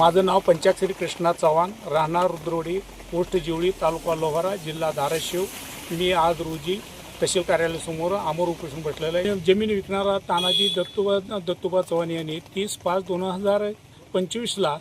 माझं नाव पंचाक्षरी कृष्णा चव्हाण राहणार रुद्रोडी पोस्ट जिवळी तालुका लोहारा जिल्हा धाराशिव. मी आज रोजी तहसील कार्यालयासमोर अमोर उपोषण बसलेलं आहे. जमीन विकणारा तानाजी दत्तोबा दत्तोबा चव्हाण यांनी तीस पाच दोन हजार पंचवीसला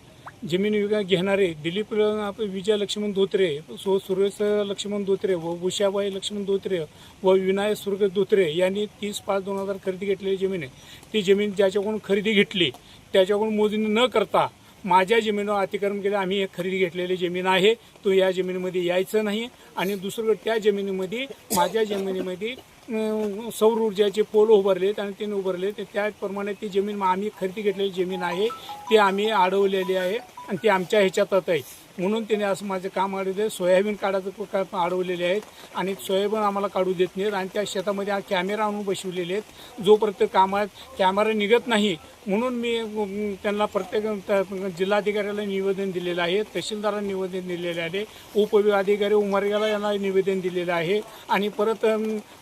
जमीन विका घेणारे दिलीप विजय लक्ष्मण धोत्रे सो सुरेश लक्ष्मण धोत्रे व उषाबाई लक्ष्मण धोत्रे व विनायक सुर्ग धोत्रे यांनी तीस पाच दोन हजार खरेदी घेतलेली जमीन आहे. ती जमीन ज्याच्याकडून खरेदी घेतली त्याच्याकडून मोजणी न करता माझ्या जमिनीवर अतिक्रमण केलं आम्ही एक खरेदी घेतलेली जमीन आहे तो या जमिनीमध्ये यायचं नाही. आणि दुसरं त्या जमिनीमध्ये माझ्या जमिनीमध्ये सौर ऊर्जाचे पोल उभारलेत आणि ते उभारले ते त्याप्रमाणे ती जमीन आम्ही खरेदी घेतलेली जमीन आहे. ती आम्ही अडवलेली आहे आणि ती आमच्या ह्याच्यातच आहे. म्हणून त्याने असं माझं काम अडवले सोयाबीन काढायचं अडवलेले आहेत आणि सोयाबीन आम्हाला काढू देत नाहीत आणि त्या शेतामध्ये कॅमेरा आणून बसवलेले आहेत. जोपर्यंत कामात कॅमेरा निघत नाही म्हणून मी त्यांना प्रत्येक त्या- जिल्हाधिकाऱ्याला निवेदन दिलेलं आहे. तहसीलदारांना निवेदन दिलेले आहे. उपविभागाधिकारी उमरग्याला यांना निवेदन दिलेलं आहे. आणि परत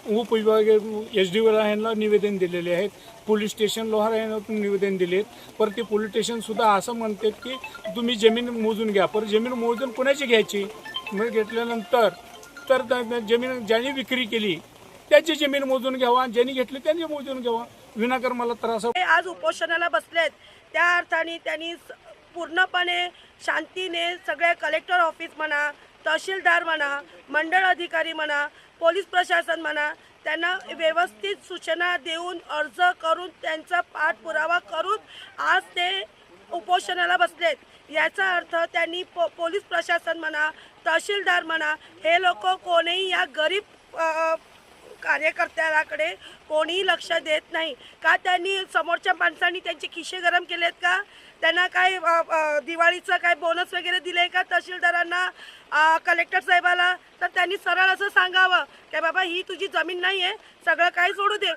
उप उपविभाग एस डी यांना निवेदन दिलेले आहेत. पोलीस स्टेशन लोहारा यांना पण निवेदन दिलेत. पर ते पोलीस स्टेशनसुद्धा असं म्हणतात की तुम्ही जमीन मोजून घ्या. पर जमीन मोजून कोणाची घ्यायची? मग घेतल्यानंतर तर जमीन ज्याने विक्री केली त्याची जमीन मोजून घ्यावा. ज्यांनी घेतली त्यांनी मोजून घ्यावा. विनाकर मला त्रास आज उपोषणाला बसलेत. त्या अर्थाने त्यांनी पूर्णपणे शांतीने सगळे कलेक्टर ऑफिस म्हणा तहसीलदार म्हणा मंडळ अधिकारी म्हणा पोलीस प्रशासन म्हणा त्यांना व्यवस्थित सूचना देऊन अर्ज करून त्यांचा पाठपुरावा करून आज ते उपोषणाला बसलेत. याचा अर्थ त्यांनी पो पोलीस प्रशासन म्हणा तहसीलदार म्हणा हे लोक कोणीही या गरीब कार्यकर्त्याकडे कोणीही लक्ष देत नाही. का त्यांनी समोरच्या माणसांनी त्यांचे खिशे गरम केलेत का? त्यांना काय दिवाळीचं काय बोनस वगैरे दिले का तहसीलदारांना कलेक्टर साहेबाला? तर त्यांनी सरळ असं सांगावं की बाबा ही तुझी जमीन नाही आहे सगळं काही सोडू दे.